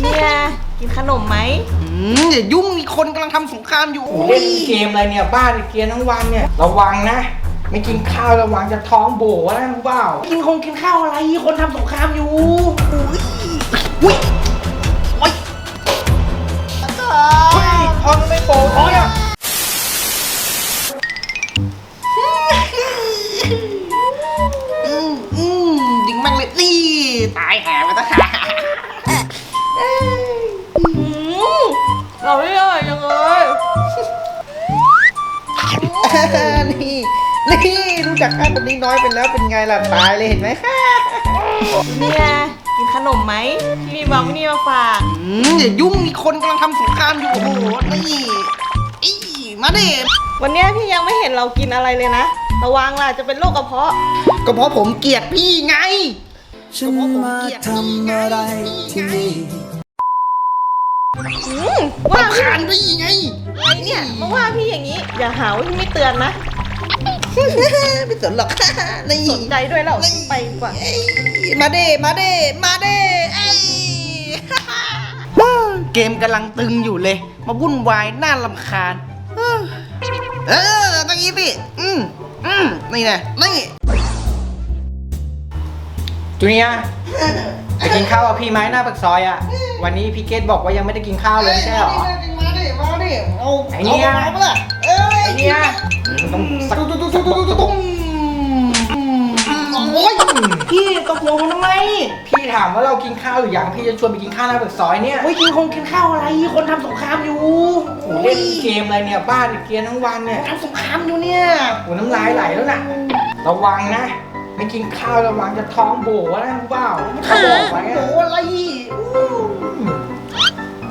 เนี่ยกินขนมไหมอืมอย่ายุ่งมีคนกำลังทำสงครามอยู่โอ้โหเล่นเกมอะไรเนี่ยบ้าเล่นเกมทั้งวันเนี่ยระวังนะ ไม่กินข้าวระวังจะท้องโบนะรู้เปล่ากินคงกินข้าวอะไรคนทำสงครามอยู่อุ้ยอุ้ยโอ้ยเฮ้ยท้องไม่โปเนี่ยอืมอืมยิงแม่งเลยนี่ตายแหไปซะค่ะ เราไม่ได้ยังเลยนี่ นี่รู้จักข้าคนนี้น้อยไปแล้วเป็นไงล่ะตายเลยเห็นไหมค่ะเนี่ยกินขนมไหมที่มีบางนี่มาฝากอืมอย่ายุ่งมีคนกำลังทำสงครามอยู่โอ้โหนี่อีมาดิวันเนี้ยพี่ยังไม่เห็นเรากินอะไรเลยนะ ระวังล่ะจะเป็นโรคกระเพาะก็เพราะผมเกลียดพี่ไงฉันมาทำอะไรที่นี่อืม ว่าว่าพี่ขานพี่ไงอะไรเนี่ยมาว่าพี่อย่างนี้ อย่าหาว่าพี่ไม่เตือนนะ ไม่สนหรอกนี่สนใจด้วยแล้วไปดีกว่าเอ้ยมาเด้มาเด้มาเด้เอ้ยเกมกำลังตึงอยู่เลย มาวุ่นวายน่าลำคาญ เออเออตั้งนี้สิอืมอืมนี่นะนี่จูเนียร์ ไปกินข้าวกับพี่ไหมหน้าปากซอยอะ วันนี้พี่เกดบอกว่ายังไม่ได้กินข้าวเลยไม่ใช่หรอ มาดิมาดิเอาไอ้เนี่ยอามาปะล่ะเอ้ยไอ้เนี่ยต้องสักตุ้มตุ้มตุ้มตุ้มตุ้มตุ้มโอ้ยพี่ตกลงทำไมพี่ถามว่าเรากินข้าวหรือยังพี่จะชวนไปกินข้าวหน้าปากซอยเนี่ยโอ้ยกินคงกินข้าวอะไร คนทำสงครามอยู่โอ้โหเล่นเกมอะไรเนี่ยบ้าเล่นเกมทั้งวันเนี่ยทำสงครามอยู่เนี่ยโอ้น้ำลายไหลแล้วน่ะระวังนะ ไม่กินข้าวระวังจะท้องโบนะรู้เปล่าเขาบอกไว้โดอะอะไร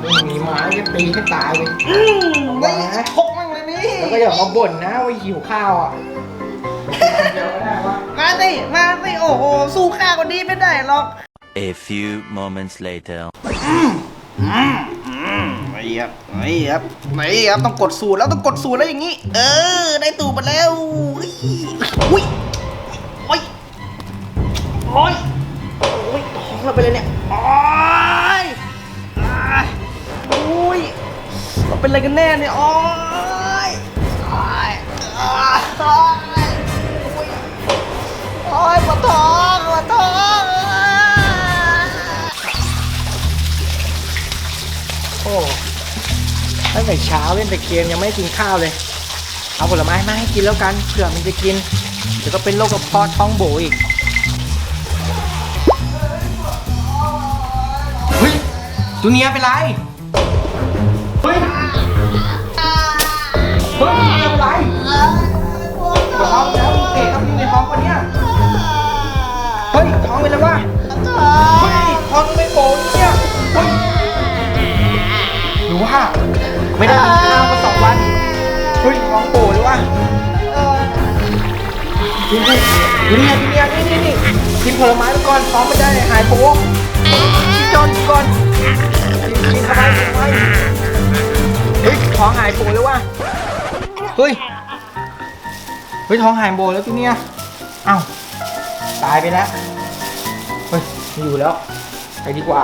ไม่มีหมาจะตีให้ตายเลยอืมไม่ชกมั่งเลยนี่แล้วก็อย่ามาบ่นนะว่าหิวข้าวอะเดี๋ยวก็ได้วะมาสิมาสิโอ้โหสู้ข้าคนนี้ไม่ได้หรอก A few moments later. ไม่ครับไม่ครับไม่ครับต้องกดสูตรแล้วต้องกดสูตรแล้วอย่างนี้ เออ ได้ตูดมาแล้วอุ้ยอุ้ยโอ้ย โอ้ยโอ้ยท้องเราไปเลยเนี่ย โอ้ยโอ้ยเราเป็นอะไรกันแน่เนี่ยโอ้ยโอ้ยโอ้ยโอ้ยโอ้ยปวดท้องปวดท้องโอ้ตั้งแต่เช้าเล่นแต่เกมยังไม่ได้กินข้าวเลย เอาผลไม้มาให้กินแล้วกันเผื่อมันจะกินเดี๋ยวก็เป็นโรคกระเพาะท้องโบอีก จูเนียเป็นไรเฮ้ยเฮ้ยจูเนียเป็นไรท้องแล้วเตะต้องยู่ในท้องปะเนี่ยเฮ้ยท้องเป็นไรวะเฮ้ยท้องไม่โปร่งเนี่ยเฮ้ยหรือว่าไม่ได้กินข้าวมาสองวันเฮ้ยท้องโปหรือว่ากินดิกินเนี่ยกินเนี่ยนี่นี่นี่กินผลไม้ไปก่อนท้องไม่ได้หายโปกินจอนกินก่อน กินกินเข้าไปกินเข้าไปเฮ้ยท้องหายโบแล้วว่ะ เฮ้ย เฮ้ยท้องหายโบแล้วที่เนี่ยอ้าวตายไปแล้ว เฮ้ยไม่อยู่แล้ว ไปดีกว่า